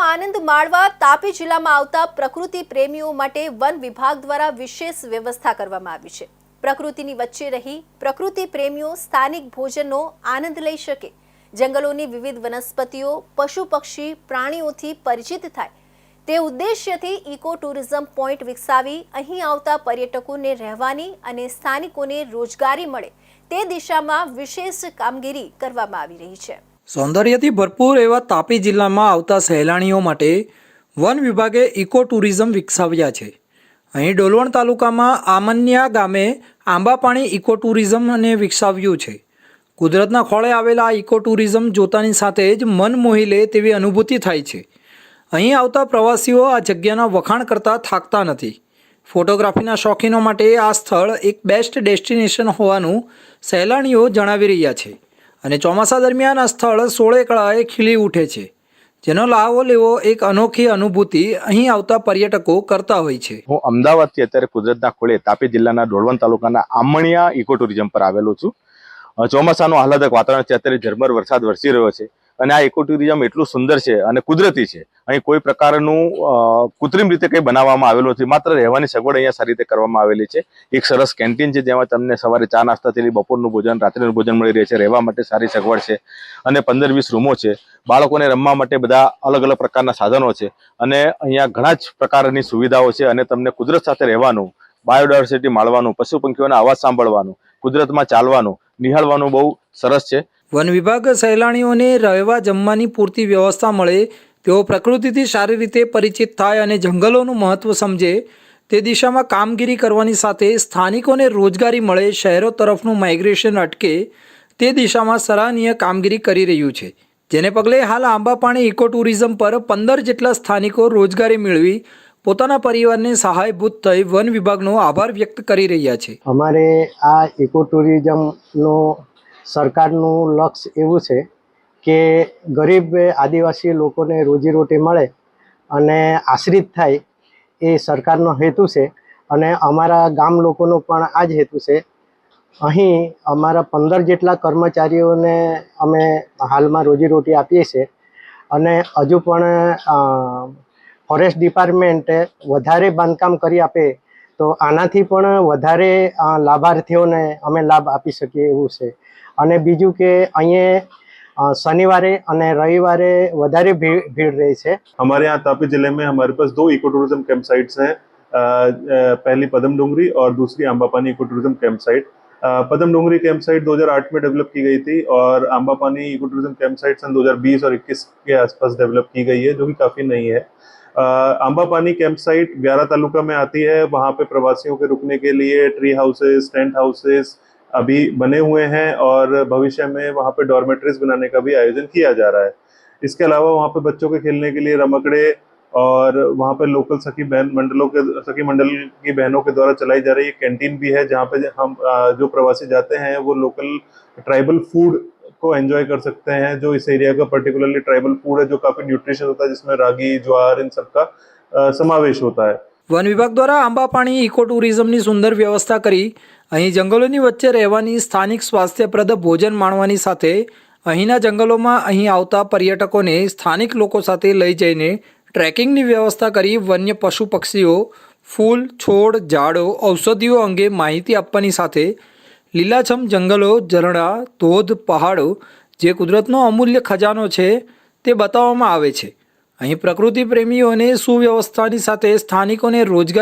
આનંદ માણવા તાપી જિલ્લામાં આવતા પ્રકૃતિ પ્રેમીઓ માટે વન વિભાગ દ્વારા વિશેષ વ્યવસ્થા કરવામાં આવી છે. પ્રકૃતિની વચ્ચે રહી પ્રકૃતિ પ્રેમીઓ સ્થાનિક ભોજનનો આનંદ લઈ શકે. જંગલોની વિવિધ વનસ્પતિઓ, પશુ પક્ષી, પ્રાણીઓથી પરિચિત થાય. તે ઉદ્દેશ્યથી ઇકો ટુરિઝમ પોઈન્ટ વિકસાવી અહીં આવતા પર્યટકોને રહેવાની અને સ્થાનિકોને રોજગારી મળે તે દિશામાં વિશેષ કામગીરી કરવામાં આવી રહી છે. સૌંદર્યથી ભરપૂર એવા તાપી જિલ્લામાં આવતા સહેલાણીઓ માટે વન વિભાગે ઇકો ટુરિઝમ વિકસાવ્યા છે. અહીં ડોલવણ તાલુકામાં આમન્યા ગામે આંબાપાણી ઇકો ટુરિઝમ અને વિકસાવ્યું છે. કુદરતના ખોળે આવેલા આ ઇકો ટુરિઝમ જોતાની સાથે જ મન મોહી લે તેવી અનુભૂતિ થાય છે. અહીં આવતા પ્રવાસીઓ આ જગ્યાના વખાણ કરતાં થાકતા નથી. ફોટોગ્રાફીના શોખીનો માટે આ સ્થળ એક બેસ્ટ ડેસ્ટિનેશન હોવાનું સહેલાણીઓ જણાવી રહ્યા છે. અને ચોમાસા દરમિયાન આ સ્થળ સોળે કળાએ ખીલી ઉઠે છે, જેનો લાવો લેવો એક અનોખી અનુભૂતિ અહીં આવતા પર્યટકો કરતા હોય છે. હું અમદાવાદથી અત્યારે કુદરતના ખોળે તાપી જિલ્લાના ડોળવણ તાલુકાના આમણિયા ઇકો ટુરિઝમ પર આવેલો છું. ચોમાસાનું આહલાદક વાતાવરણ છે. અત્યારે ઝરમર વરસાદ વરસી રહ્યો છે. અને આ ઇકો એટલું સુંદર છે અને કુદરતી છે. અહીં કોઈ પ્રકારનું કૃત્રિમ રીતે કંઈ બનાવવામાં આવેલું નથી. માત્ર રહેવાની સગવડ અહીંયા સારી રીતે કરવામાં આવેલી છે. એક સરસ કેન્ટીન છે જેમાં તમને સવારે ચા નાસ્તાથી બપોરનું ભોજન, રાત્રિનું ભોજન મળી રહે છે. રહેવા માટે સારી સગવડ છે અને પંદર વીસ રૂમો છે. બાળકોને રમવા માટે બધા અલગ અલગ પ્રકારના સાધનો છે અને અહીંયા ઘણા જ પ્રકારની સુવિધાઓ છે અને તમને કુદરત સાથે રહેવાનું, બાયોડાયવર્સિટી માણવાનું પશુ પંખીઓના અવાજ સાંભળવાનું, કુદરતમાં ચાલવાનું, નિહાળવાનું બહુ સરસ છે. વન વિભાગ સહેલાણીઓને રહેવા જમવાની પૂરતી વ્યવસ્થા મળે, તેઓ પ્રકૃતિથી સારી રીતે પરિચિત થાય અને જંગલોનું મહત્ત્વ સમજે, તે દિશામાં કામગીરી કરવાની સાથે સ્થાનિકોને રોજગારી મળે, શહેરો તરફનું માઇગ્રેશન અટકે, તે દિશામાં સરાહનીય કામગીરી કરી રહ્યું છે. જેને પગલે હાલ આંબાપાણી ઇકો ટુરિઝમ પર પંદર જેટલા સ્થાનિકો રોજગારી મેળવી પોતાના પરિવારને સહાયભૂત થઈ વન વિભાગનો આભાર વ્યક્ત કરી રહ્યા છે. અમારે આ ઇકો ટુરિઝમનું સરકારનું લક્ષ્ય એવું છે કે ગરીબ આદિવાસી લોકોને રોજીરોટી મળે અને આશ્રિત થાય એ સરકારનો હેતુ છે અને અમારા ગામ લોકોનો પણ આ જ હેતુ છે. અહીં અમારા પંદર જેટલા કર્મચારીઓને અમે હાલમાં રોજીરોટી આપીએ છીએ અને હજુ પણ ફોરેસ્ટ ડિપાર્ટમેન્ટે વધારે બાંધકામ કરી આપે તો આનાથી પણ વધારે લાભાર્થીઓને અમે લાભ આપી શકીએ એવું છે. અને બીજું કે અહીંયા અ, શનિવારે અને રવિવારે વધારે ભીડ ભીડ રહે છે हमारे यहाँ तापी जिले में हमारे पास दो इको टूरिज्म कैंप साइट्स हैं अ, अ, पहली पदम डोंगरी और दूसरी Ambapani eco tourism camp site अ, पदम डोंगरी कैंप साइट 2008 में डेवलप की गई थी और Ambapani eco tourism camp site सन 2020 और 21 के आसपास डेवलप की गई है जो कि काफ़ी नई है अ, आंबापानी कैंप साइट व्यारा तालुका में आती है वहाँ पे प्रवासियों के रुकने के लिए ट्री हाउसेस टेंट हाउसेस अभी बने हुए हैं और भविष्य में वहाँ पे डॉर्मेट्रीज बनाने का भी आयोजन किया जा रहा है। इसके अलावा वहाँ पे बच्चों के खेलने के लिए रमकड़े और वहाँ पे लोकल सखी बहन मंडलों के, सखी मंडल की बहनों के द्वारा चलाई जा रही कैंटीन भी है जहाँ पे हम जो प्रवासी जाते हैं वो लोकल ट्राइबल फ़ूड को एंजॉय कर सकते हैं, जो इस एरिया का पर्टिकुलरली ट्राइबल फ़ूड है जो काफ़ी न्यूट्रिशियस होता है, जिसमें रागी, ज्वार इन सब का समावेश होता है। વન વિભાગ દ્વારા આંબાપાણી ઇકો ટુરિઝમની સુંદર વ્યવસ્થા કરી અહીં જંગલોની વચ્ચે રહેવાની સ્થાનિક સ્વાસ્થ્યપ્રદ ભોજન માણવાની સાથે અહીંના જંગલોમાં અહીં આવતા પર્યટકોને સ્થાનિક લોકો સાથે લઈ જઈને ટ્રેકિંગની વ્યવસ્થા કરી વન્ય પશુ પક્ષીઓ, ફૂલ, છોડ, ઝાડો, ઔષધિઓ અંગે માહિતી આપવાની સાથે લીલાછમ જંગલો, ઝરણા, ધોધ, પહાડો જે કુદરતનો અમૂલ્ય ખજાનો છે તે બતાવવામાં આવે છે. અહીં પ્રકૃતિ પ્રેમીઓને સુવ્યવસ્થાની સાથે સ્થાનિકોને રોજગાર